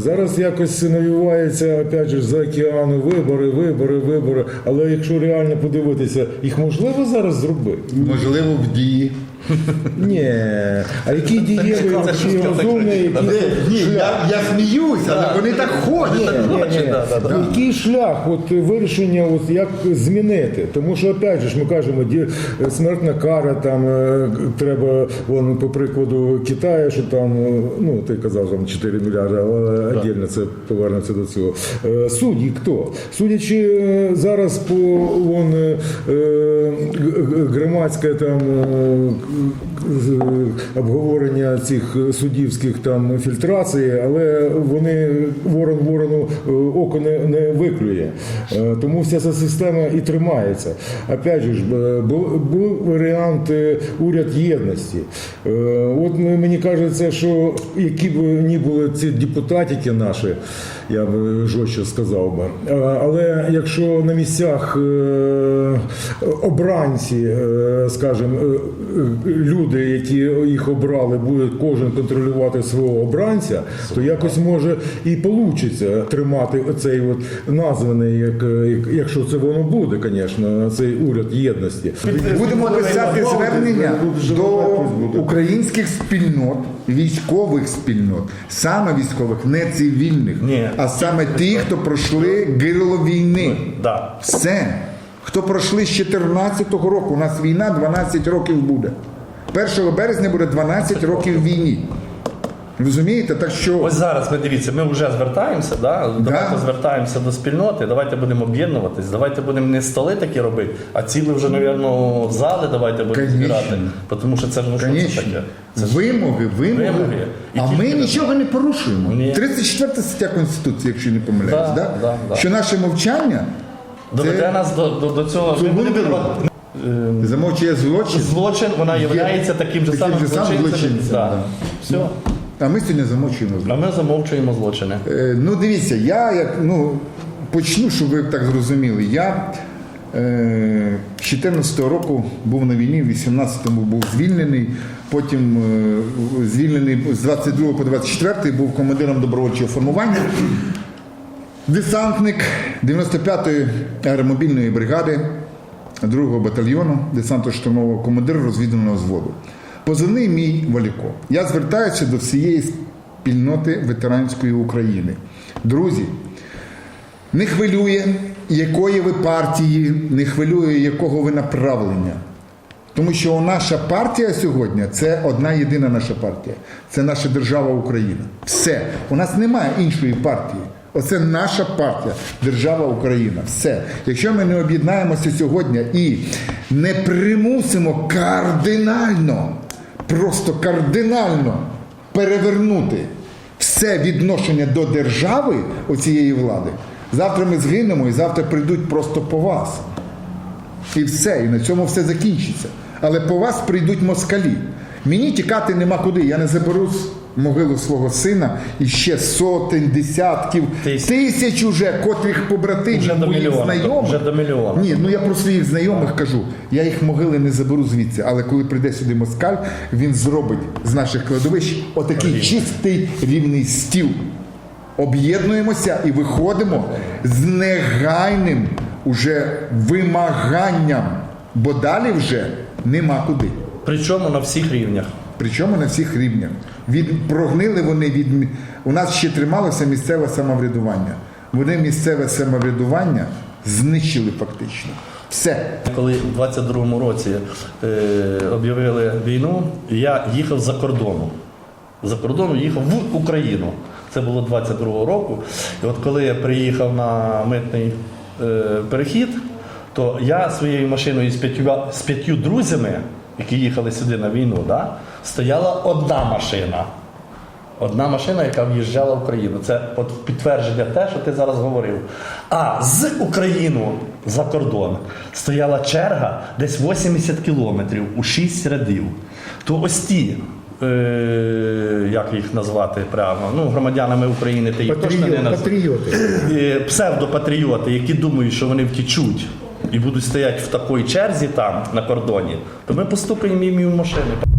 Зараз якось навівається опять же за океану вибори, вибори, вибори. Але якщо реально подивитися, їх можливо зараз зробити? Можливо, в дії. Ні. А які дієві, це розумні, які Ні, я, я сміюся, але вони так Ні, ходять. ні, ні. Да, да, да. Який шлях от, вирішення, от, як змінити? Тому що, опять же, ж, ми кажемо, ді, смертна кара, там, е, треба, вон, по прикладу Китаю, що там, е, ну, ти казав, там 4 мільярди, але віддільно це повернеться до цього. Е, Судді хто? Судячи е, зараз по вон, е, е, г- г- громадське там е, обговорення цих суддівських там фільтрацій, але вони ворон ворону е, око не, не виклює. Е, Тому вся ця система і тримається. Опять же, був, був варіант е, уряд єдності. От мені кажеться, що які б ні були ці депутатики наші, я б жорстче сказав би. Але якщо на місцях обранці, скажімо, люди, які їх обрали, будуть кожен контролювати свого обранця, то якось може і вийде тримати оцей от названий, як, як- якщо це воно буде, звісно, цей уряд єдності. Будемо писати звернення до українських спільнот, військових спільнот, саме військових, не цивільних, Ні. а саме ті, хто пройшли гирло війни. Да. Все. Хто пройшли з 14-го року, у нас війна 12 років буде. 1 березня буде 12 років війні. Розумієте? Так що Ось зараз ми дивіться, ми вже звертаємося, да? давайте звертаємося до спільноти, давайте будемо об'єднуватись, давайте будемо не столи такі робити, а цілі вже, мабуть, зали давайте будемо Конечно. збирати. Тому що це ну, що це таке? Це вимоги, вимоги. Вимоги. А ми на- нічого не порушуємо. Ні. 34 стаття Конституції, якщо не помиляюсь, Да, да? да, да. що наше мовчання доведе це нас до, до, до цього. Ми Цугундеру. будемо- замовчує злочин, Злочин, вона є таким же таким самим же самим злочинцем, Да. да. Все. а ми сьогодні замовчуємо злочин. А ми замовчуємо злочини. Е, Ну, дивіться, я як ну почну, щоб ви так зрозуміли. Я е, з 14-го року був на війні, в 18-му був звільнений. Потім е, звільнений з 22 по 24 був командиром добровольчого формування. Десантник 95-ї аеромобільної бригади 2-го батальйону десантно-штурмового командир розвідувального взводу. Позивний мій Валіко. Я звертаюся до всієї спільноти ветеранської України. Друзі, не хвилює, якої ви партії, не хвилює, якого ви направлення. Тому що наша партія сьогодні це одна єдина наша партія. Це наша держава Україна. Все. У нас немає іншої партії. Оце наша партія, держава Україна. Все. Якщо ми не об'єднаємося сьогодні і не примусимо кардинально, просто кардинально перевернути все відношення до держави оцієї влади, завтра ми згинемо і завтра прийдуть просто по вас. І все, і на цьому все закінчиться. Але по вас прийдуть москалі. Мені тікати нема куди. Я не заберу з могилу свого сина і ще сотень, десятків, Тисяч. тисяч уже, котрих побратимів Вже моїх мільйона, знайомих. вже до мільйона. Ні, ну я про своїх знайомих кажу. Я їх могили не заберу звідси. Але коли прийде сюди москаль, він зробить з наших кладовищ отакий чистий рівний стіл. Об'єднуємося і виходимо з негайним уже вимаганням, бо далі вже нема куди. Причому на всіх рівнях. Причому на всіх рівнях. Від, прогнили вони від у нас ще трималося місцеве самоврядування. Вони місцеве самоврядування знищили фактично. Все. Коли в 22-му році е, об'явили війну, я їхав за кордону. За кордону їхав в Україну. Це було 22-го року. І от коли я приїхав на митний е, перехід, то я своєю машиною з п'ятью, з п'ятью друзями, які їхали сюди на війну, да, стояла одна машина. Одна машина, яка в'їжджала в Україну. Це підтвердження те, що ти зараз говорив. А з Україну за кордон стояла черга десь 80 кілометрів у 6 рядів. То ось ті, е, як їх назвати прямо, ну, громадянами України ти їх точно не Патріот, патріоти. Е, псевдопатріоти, які думають, що вони втічуть і будуть стояти в такій черзі там на кордоні, то ми поступимо їм в машини.